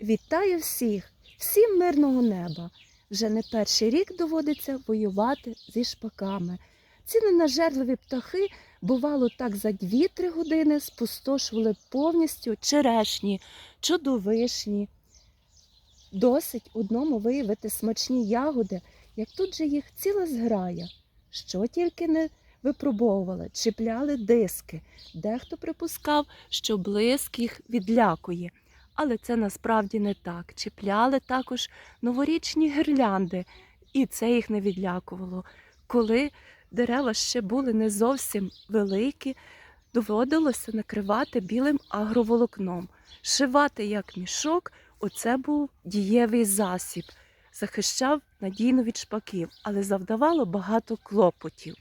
Вітаю всіх, всім мирного неба. Вже не перший рік доводиться воювати зі шпаками. Ці ненажерливі птахи, бувало, так за 2-3 години спустошували повністю черешні, чудовишні. Досить одному виявити смачні ягоди, як тут же їх ціла зграя. Що тільки не випробовували, чіпляли диски. Дехто припускав, що блиск їх відлякує. Але це насправді не так. Чіпляли також новорічні гірлянди, і це їх не відлякувало. Коли дерева ще були не зовсім великі, доводилося накривати білим агроволокном. Шивати як мішок оце був дієвий засіб, захищав надійно від шпаків, але завдавало багато клопотів.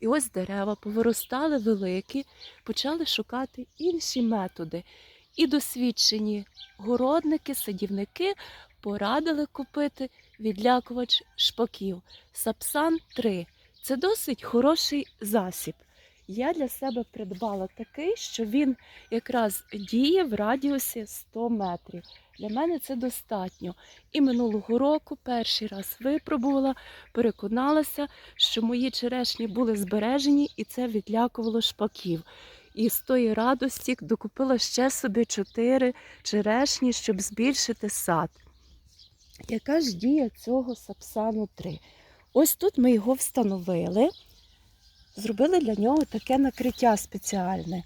І ось дерева повиростали великі, почали шукати інші методи. І досвідчені городники, садівники порадили купити відлякувач шпаків Сапсан 3. Це досить хороший засіб. Я для себе придбала такий, що він якраз діє в радіусі 100 метрів. Для мене це достатньо. І минулого року перший раз випробувала, переконалася, що мої черешні були збережені і це відлякувало шпаків. І з тої радості докупила ще собі чотири черешні, щоб збільшити сад. Яка ж дія цього сапсану 3? Ось тут ми його встановили, зробили для нього таке накриття спеціальне.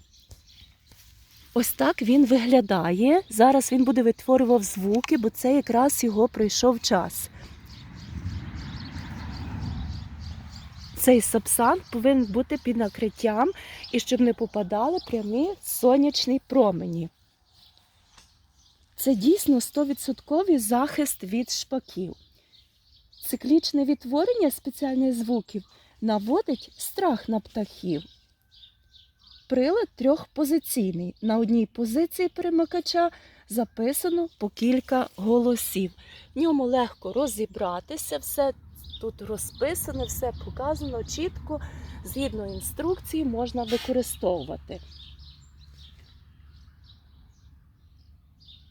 Ось так він виглядає. Зараз він буде витворював звуки, бо це якраз його прийшов час. Цей сапсан повинен бути під накриттям і щоб не попадали прямі сонячні промені. Це дійсно 100% захист від шпаків. Циклічне відтворення спеціальних звуків наводить страх на птахів. Прилад трьохпозиційний. На одній позиції перемикача записано по кілька голосів. В ньому легко розібратися, все тут розписано, все показано чітко, згідно інструкції можна використовувати.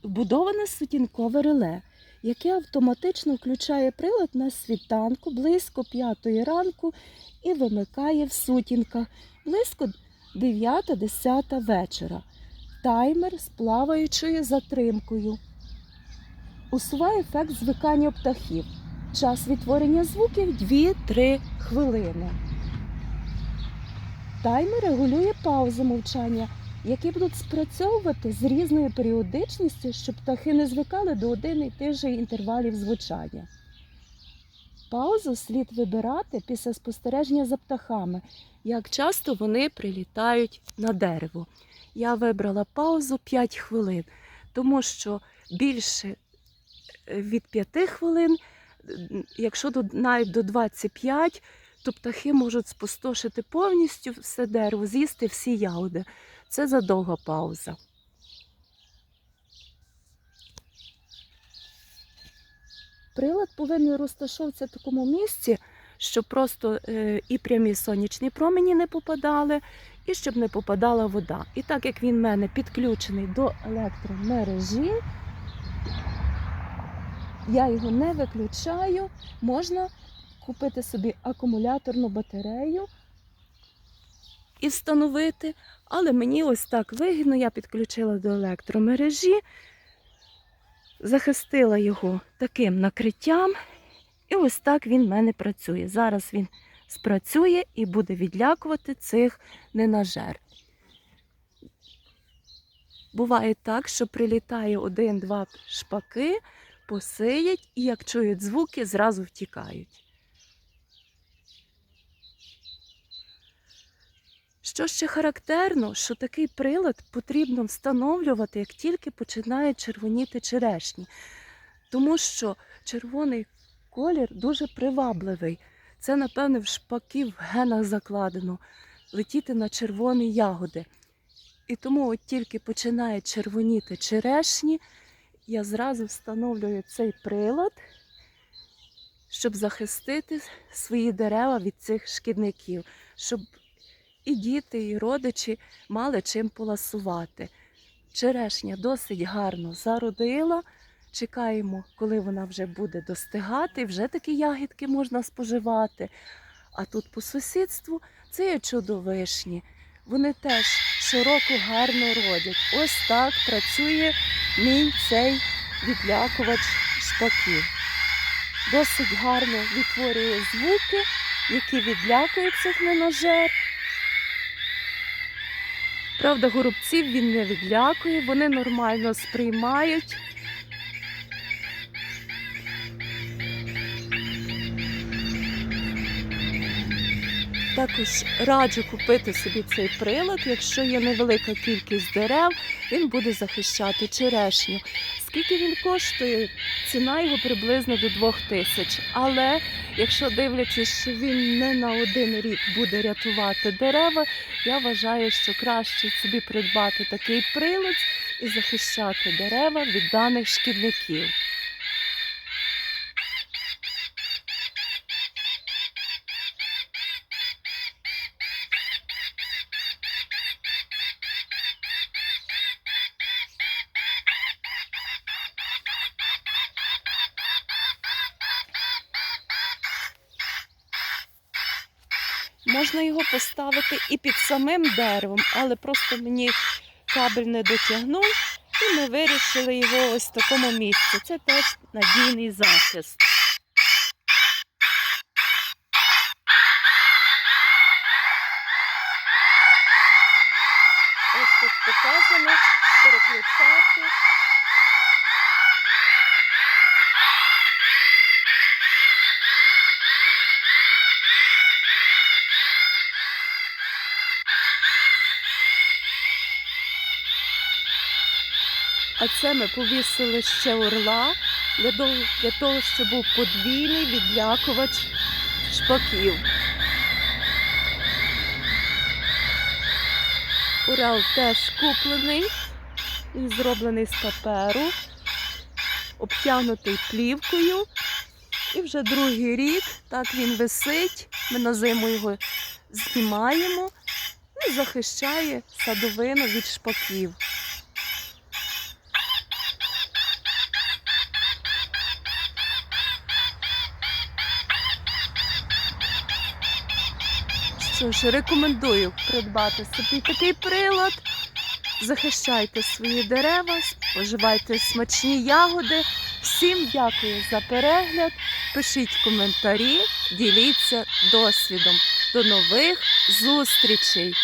Вбудоване сутінкове реле, яке автоматично включає прилад на світанку близько 5 ранку і вимикає в сутінках близько 9-10 вечора. Таймер з плаваючою затримкою. Усуває ефект звикання птахів. Час відтворення звуків 2-3 хвилини. Таймер регулює паузи мовчання, які будуть спрацьовувати з різною періодичністю, щоб птахи не звикали до один і тих же інтервалів звучання. Паузу слід вибирати після спостереження за птахами, як часто вони прилітають на дерево. Я вибрала паузу 5 хвилин, тому що більше е, від 5 хвилин, якщо до- навіть до 25, то птахи можуть спустошити повністю все дерево, з'їсти всі ягоди. Це задовга пауза. Прилад повинен розташовуватися в такому місці, щоб просто е, і прямі сонячні промені не попадали, і щоб не попадала вода. І так як він в мене підключений до електромережі, я його не виключаю, можна купити собі акумуляторну батарею і встановити. Але мені ось так вигідно, я підключила до електромережі, захистила його таким накриттям, і ось так він в мене працює. Зараз він спрацює і буде відлякувати цих ненажер. Буває так, що прилітає один-два шпаки, посиять і як чують звуки, зразу втікають. Що ще характерно, що такий прилад потрібно встановлювати, як тільки починає червоніти черешні, тому що червоний колір дуже привабливий. Це, напевне, в шпаків в генах закладено летіти на червоні ягоди. І тому, от тільки починає червоніти черешні, я зразу встановлюю цей прилад, щоб захистити свої дерева від цих шкідників, щоб і діти, і родичі мали чим поласувати. Черешня досить гарно зародила. Чекаємо, коли вона вже буде достигати, вже такі ягідки можна споживати. А тут по сусідству це є чудовишні. Вони теж щороку гарно родять. Ось так працює мій цей відлякувач шпаків. Досить гарно відтворює звуки, які відлякують цих ненажер. Правда, горобців він не відлякує, вони нормально сприймають. Також раджу купити собі цей прилад, якщо є невелика кількість дерев, він буде захищати черешню. Скільки він коштує? Ціна його приблизно до 2 тисяч. Але якщо дивлячись, що він не на один рік буде рятувати дерева, я вважаю, що краще собі придбати такий прилад і захищати дерева від даних шкідників. Можна його поставити і під самим деревом, але просто мені кабель не дотягнув, і ми вирішили його ось в такому місці. Це теж надійний захист. Ось тут показано переключати. А це ми повісили ще орла для того, для того, щоб був подвійний відлякувач шпаків. Орел теж куплений, він зроблений з паперу, обтягнутий плівкою. І вже другий рік так він висить. Ми на зиму його знімаємо і захищає садовину від шпаків. Що ж, рекомендую придбати собі такий прилад. Захищайте свої дерева, споживайте смачні ягоди. Всім дякую за перегляд. Пишіть коментарі, діліться досвідом. До нових зустрічей!